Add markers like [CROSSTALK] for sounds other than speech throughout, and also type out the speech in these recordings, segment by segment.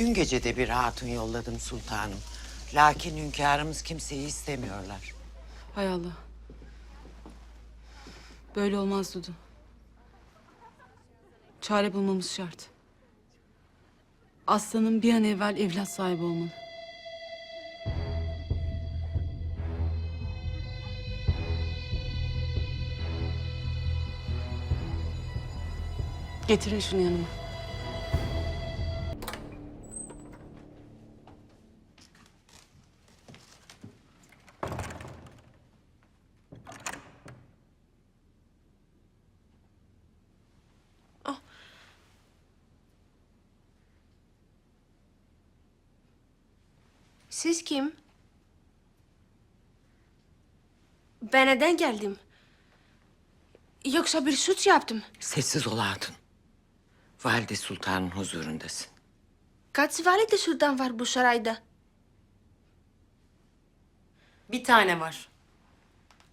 Dün gece de bir hatun yolladım sultanım. Lakin hünkârımız kimseyi istemiyorlar. Hay Allah. Böyle olmaz Dudu. Çare bulmamız şart. Aslanım bir an evvel evlat sahibi olmalı. Getirin şunu yanıma. Siz kim? Ben neden geldim? Yoksa bir suç yaptım. Sessiz ol hatun. Valide sultanın huzurundasın. Kaç valide sultan var bu sarayda? Bir tane var.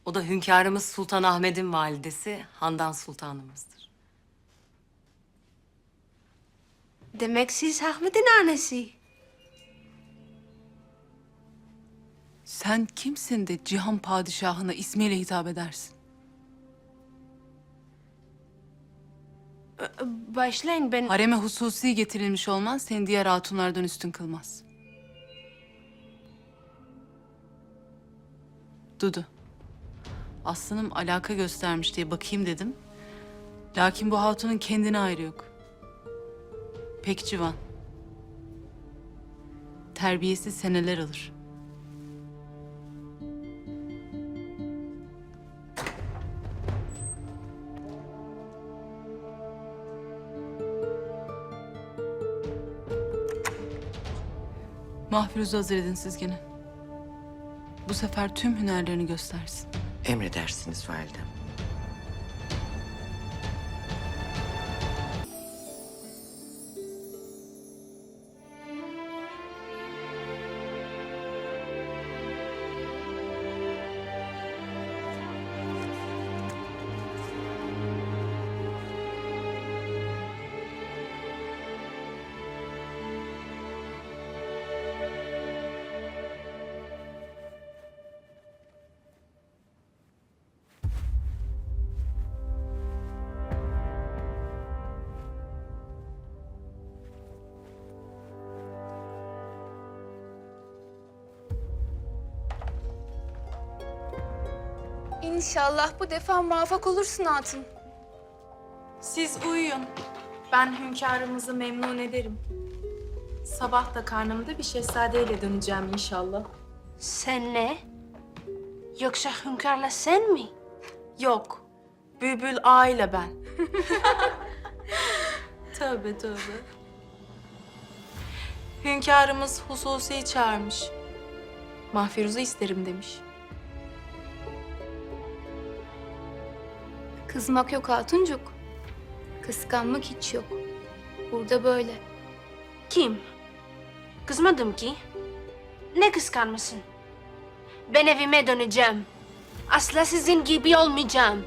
O da hünkârımız Sultan Ahmet'in validesi Handan Sultanımızdır. Demek siz Ahmet'in annesi. Sen kimsin de Cihan Padişahı'na ismiyle hitap edersin? Başlayın ben... Hareme hususi getirilmiş olman seni diğer hatunlardan üstün kılmaz. Dudu. Aslanım alaka göstermiş diye bakayım dedim. Lakin bu hatunun kendine ayrı yok. Pek civan. Terbiyesi seneler alır. Mahfuz'u hazır edin siz gene. Bu sefer tüm hünerlerini göstersin. Emredersiniz validem. İnşallah bu defa muvaffak olursun hatun. Siz uyuyun. Ben hünkârımızı memnun ederim. Sabah da karnımda bir şehzadeyle döneceğim inşallah. Sen ne? Yoksa hünkârla sen mi? Yok, Bülbül Ağa ile ben. [LAUGHS] tövbe tövbe. Hünkârımız hususi çağırmış. Mahfiruz'u isterim demiş. Kızmak yok hatuncuk. Kıskanmak hiç yok. Burada böyle. Kim? Kızmadım ki. Ne kıskanmasın? Ben evime döneceğim. Asla sizin gibi olmayacağım.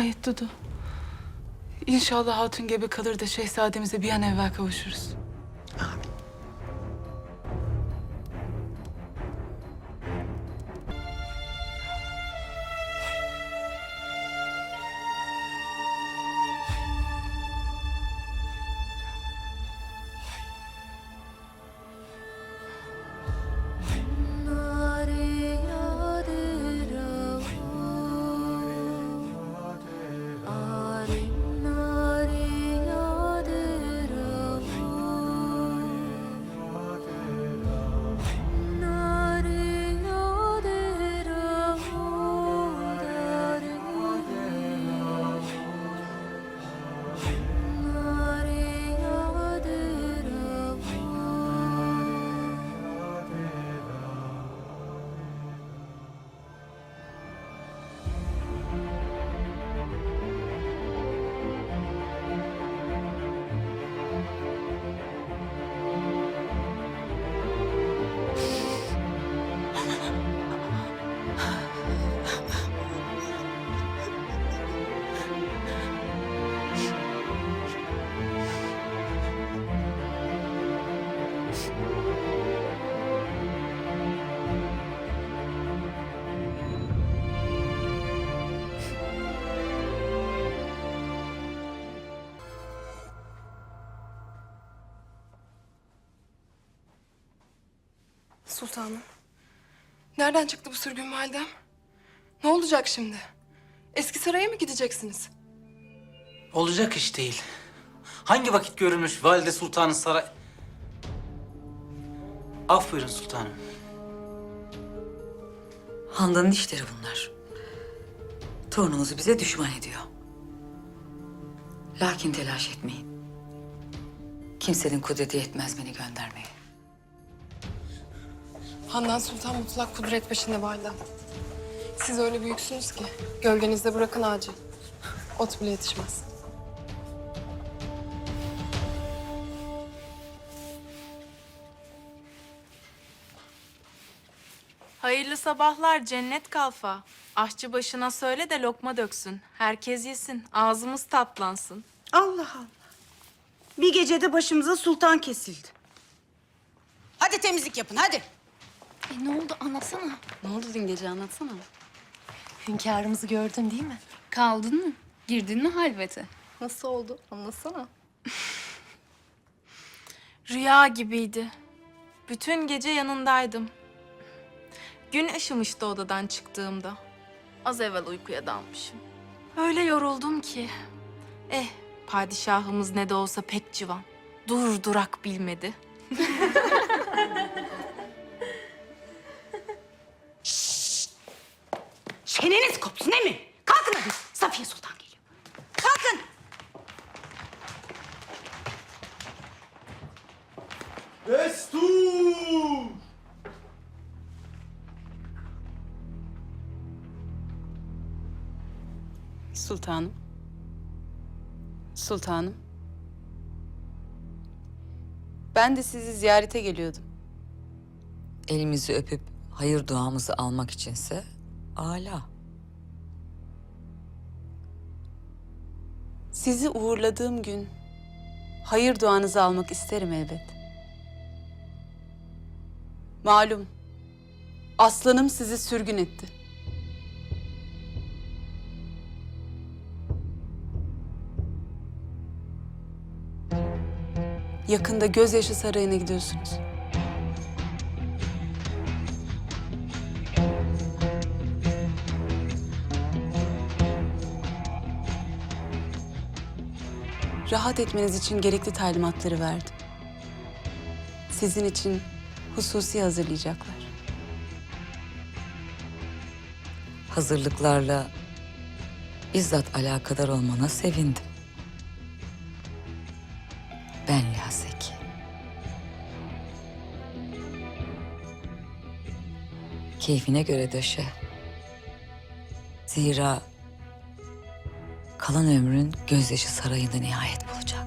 Nihayet Dudu. İnşallah hatun gibi kalır da şehzademize bir an evvel kavuşuruz. Sultanım. Nereden çıktı bu sürgün validem? Ne olacak şimdi? Eski saraya mı gideceksiniz? Olacak iş değil. Hangi vakit görülmüş valide sultanın saray... Af buyurun sultanım. Handan'ın işleri bunlar. Torunumuzu bize düşman ediyor. Lakin telaş etmeyin. Kimsenin kudreti yetmez beni göndermeye. Handan Sultan mutlak kudret peşinde validem. Siz öyle büyüksünüz ki gölgenizde bırakın ağacı. Ot bile yetişmez. Hayırlı sabahlar cennet kalfa. Aşçı başına söyle de lokma döksün. Herkes yesin, ağzımız tatlansın. Allah Allah. Bir gecede başımıza sultan kesildi. Hadi temizlik yapın hadi. E, ne oldu anlatsana. Ne oldu dün gece anlatsana. Hünkârımızı gördün değil mi? Kaldın mı? Girdin mi halvete? Nasıl oldu? Anlatsana. [LAUGHS] Rüya gibiydi. Bütün gece yanındaydım. Gün ışımıştı odadan çıktığımda. Az evvel uykuya dalmışım. Öyle yoruldum ki. Eh, padişahımız ne de olsa pek civan. Dur durak bilmedi. [LAUGHS] Çeneniz kopsun değil mi? Kalkın hadi. Safiye Sultan geliyor. Kalkın. Sultanım. Sultanım. Ben de sizi ziyarete geliyordum. Elimizi öpüp hayır duamızı almak içinse ala. Sizi uğurladığım gün hayır duanızı almak isterim elbet. Malum aslanım sizi sürgün etti. Yakında gözyaşı sarayına gidiyorsunuz. Rahat etmeniz için gerekli talimatları verdim. Sizin için hususi hazırlayacaklar. Hazırlıklarla bizzat alakadar olmana sevindim. Ben Laseki. Keyfine göre döşe. Zira kalan ömrün gözyaşı sarayında nihayet bulacak.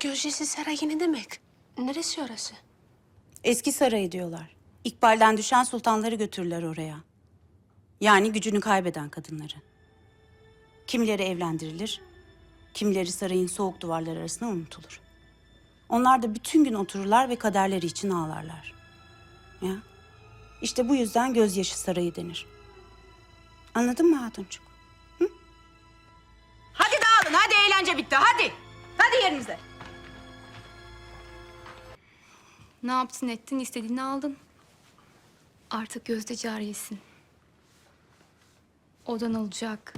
Gözcesi sarayı ne demek? Neresi orası? Eski sarayı diyorlar. İkbalden düşen sultanları götürürler oraya. Yani gücünü kaybeden kadınları. Kimileri evlendirilir, kimileri sarayın soğuk duvarları arasında unutulur. Onlar da bütün gün otururlar ve kaderleri için ağlarlar. Ya, işte bu yüzden gözyaşı sarayı denir. Anladın mı Hatuncuk? Hı? Hadi dağılın, hadi eğlence bitti, hadi. Hadi yerinize. Ne yaptın ettin istediğini aldın. Artık gözde cariyesin. Odan olacak.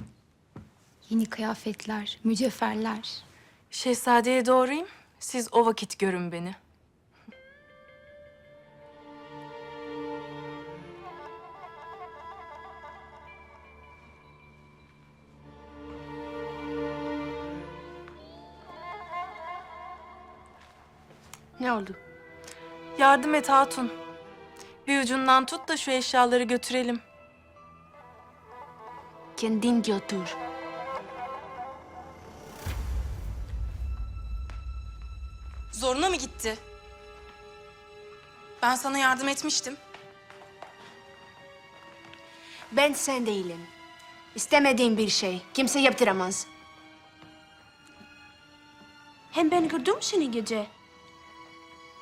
Yeni kıyafetler, mücevherler. Şehzadeye doğruyum. Siz o vakit görün beni. Ne oldu? Yardım et hatun. Bir ucundan tut da şu eşyaları götürelim. Kendin götür. Zoruna mı gitti? Ben sana yardım etmiştim. Ben sen değilim. İstemediğim bir şey kimse yaptıramaz. Hem ben gördüm seni gece.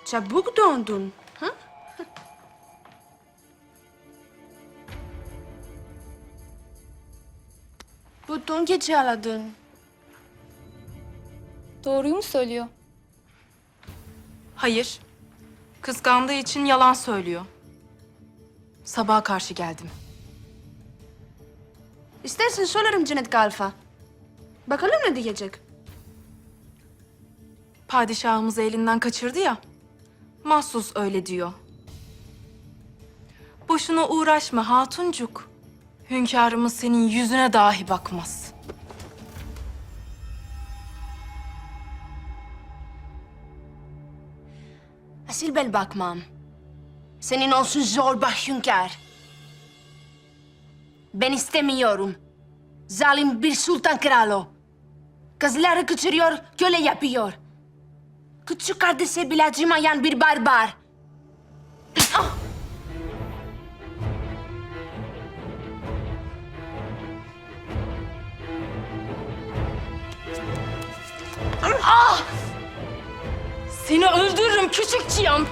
Çabuk döndün. Ha? Bütün gece ağladın. Doğruyu mu söylüyor? Hayır. Kıskandığı için yalan söylüyor. Sabaha karşı geldim. İstersen söylerim Cennet Kalfa. Bakalım ne diyecek. Padişahımızı elinden kaçırdı ya. Mahsus öyle diyor. Boşuna uğraşma hatuncuk. Hünkârımız senin yüzüne dahi bakmaz. Asil ben bakmam. Senin olsun zorba hünkâr. Ben istemiyorum. Zalim bir sultan kralı. Kızları kaçırıyor, köle yapıyor. Küçük kardeşe bile acımayan bir barbar. Seni öldürürüm küçük çiyan.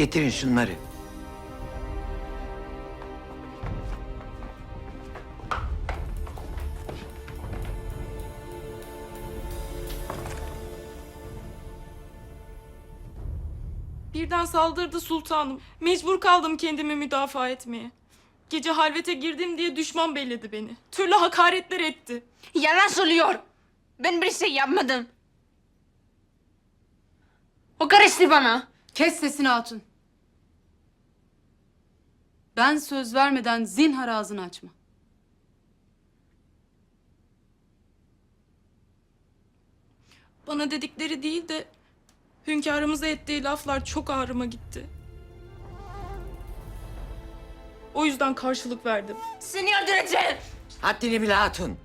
Getirin şunları. Birden saldırdı sultanım. Mecbur kaldım kendimi müdafaa etmeye. Gece halvete girdim diye düşman belledi beni. Türlü hakaretler etti. Yalan söylüyor. Ben bir şey yapmadım. O karıştı bana. Kes sesini hatun. Ben söz vermeden zinhar ağzını açma. Bana dedikleri değil de hünkârımıza ettiği laflar çok ağrıma gitti. O yüzden karşılık verdim. Seni öldüreceğim. Haddini bil hatun.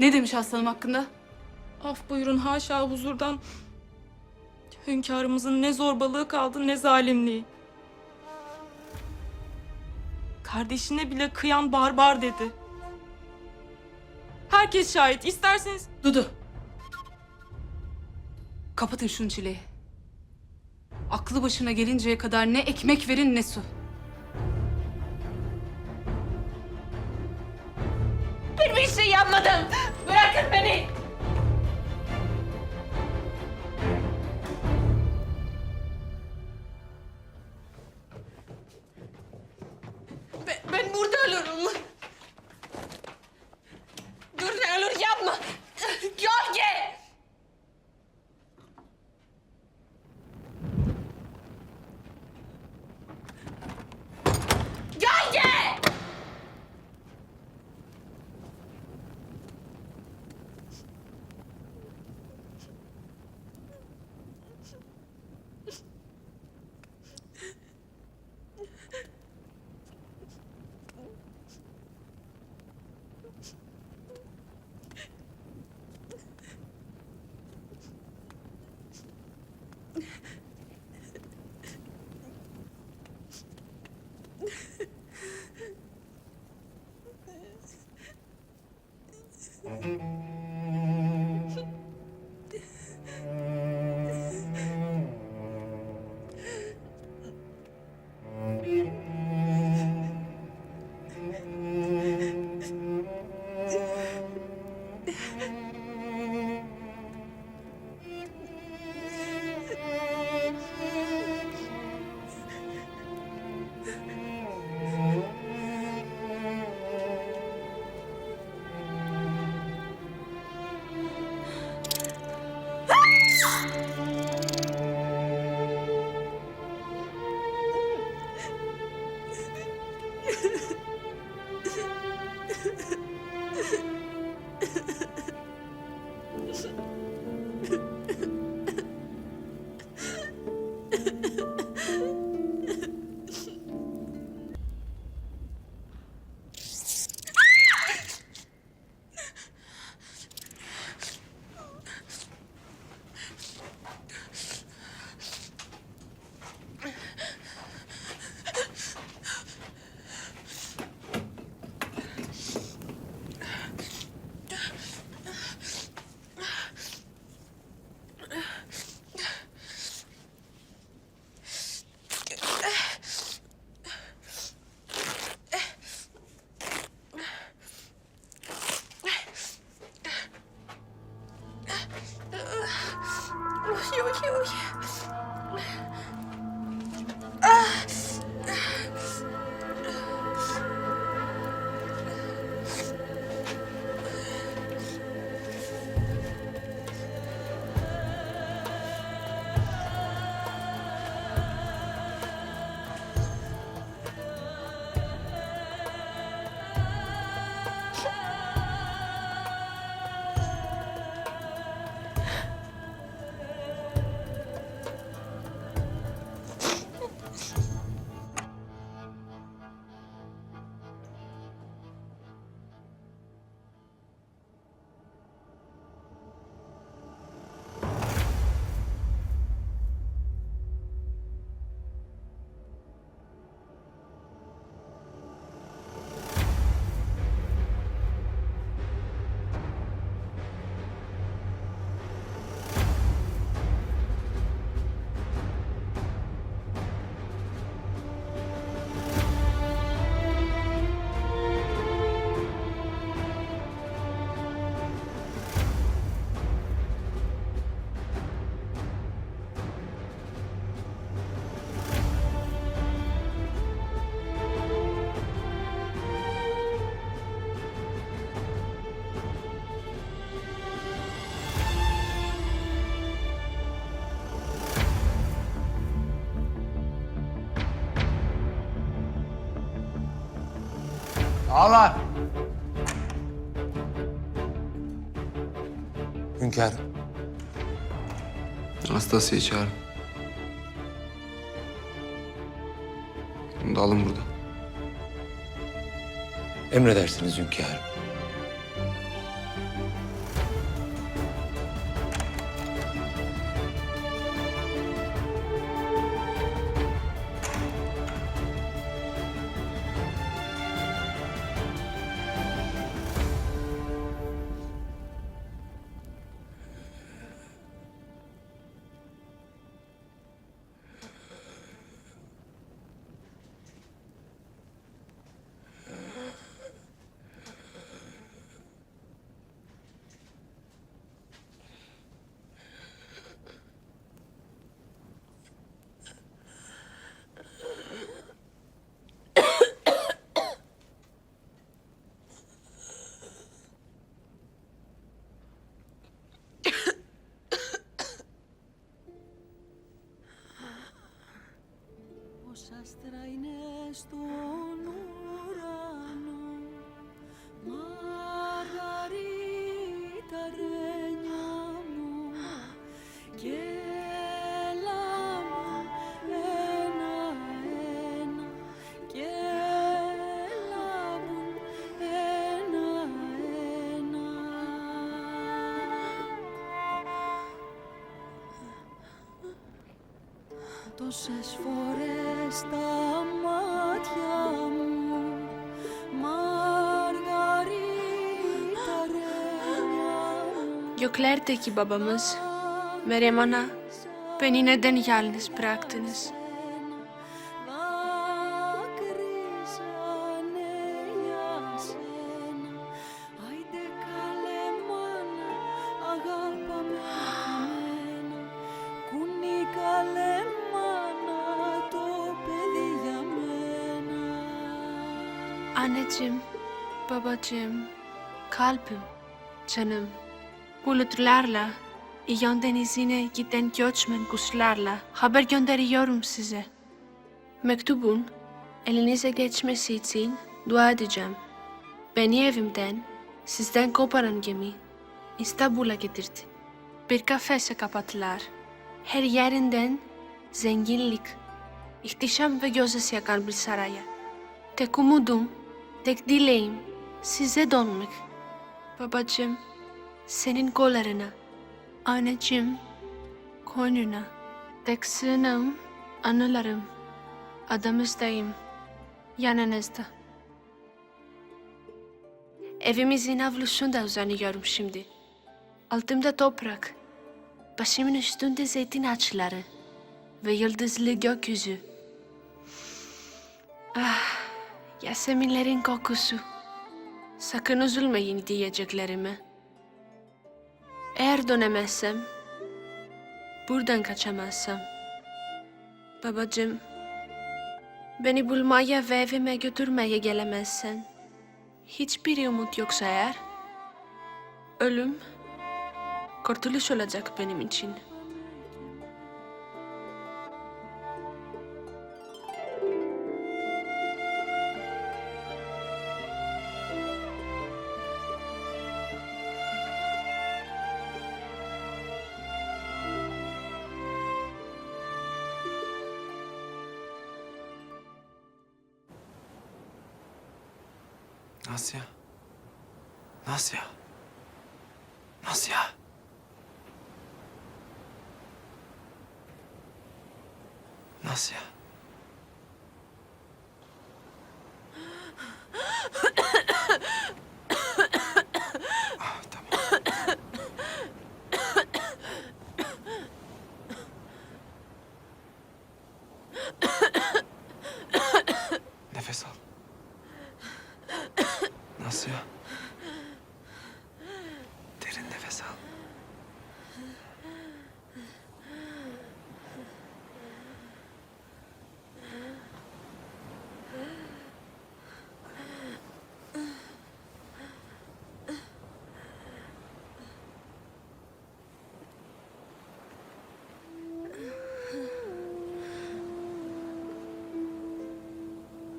Ne demiş aslanım hakkında? Af buyurun haşa huzurdan. Hünkârımızın ne zorbalığı kaldı ne zalimliği. Kardeşine bile kıyan barbar dedi. Herkes şahit. İsterseniz Dudu. Kapatın şunu çileyi. Aklı başına gelinceye kadar ne ekmek verin ne su. Anastasya'yı çağırın. Onu da alın burada. Emredersiniz hünkârım. Όσα άστρα είναι στον ουρανό Τόσες φορές τα μάτια μου Μαργαρίτα πενίνε δεν γυάλνες πράκτενες. Anneciğim, babacığım, kalbim, canım. Bulutlarla, İyon denizine giden göçmen kuşlarla haber gönderiyorum size. Mektubun elinize geçmesi için dua edeceğim. Beni evimden, sizden koparan gemi İstanbul'a getirdi. Bir kafese kapattılar. Her yerinden zenginlik, ihtişam ve gözyaşı yakan bir saraya. Tek umudum, tek dileğim size dönmek. Babacığım, senin kollarına, anneciğim, koynuna. Tek sığınağım, anılarım, adamızdayım, yanınızda. Evimizin avlusunda uzanıyorum şimdi. Altımda toprak, başımın üstünde zeytin ağaçları ve yıldızlı gökyüzü. Yaseminlerin kokusu. Sakın üzülmeyin diyeceklerime. Eğer dönemezsem, buradan kaçamazsam, babacığım, beni bulmaya ve evime götürmeye gelemezsen, hiçbir umut yoksa eğer, ölüm, kurtuluş olacak benim için.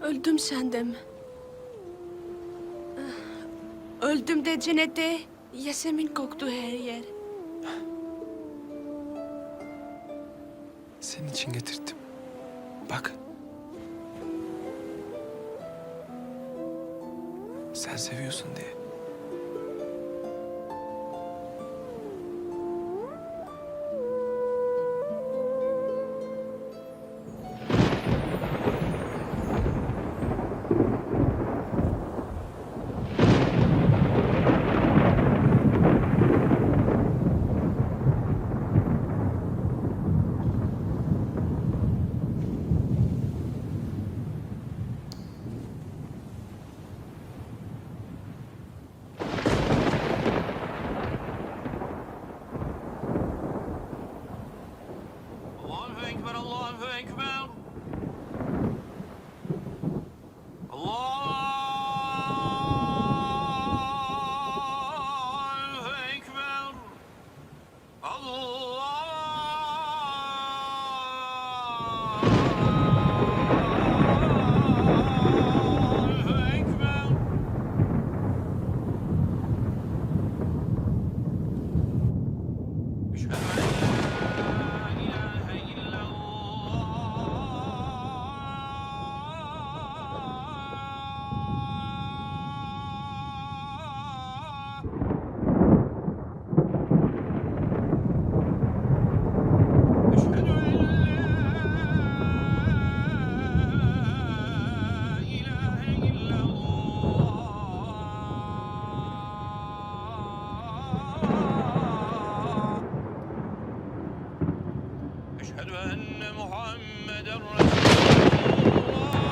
Öldüm sende mi? Öldüğümde cennette Yasemin koktu her yer. Senin için getirttim. Bak. Sen seviyorsun diye. Eşhedü enne Muhammeden Resulullah.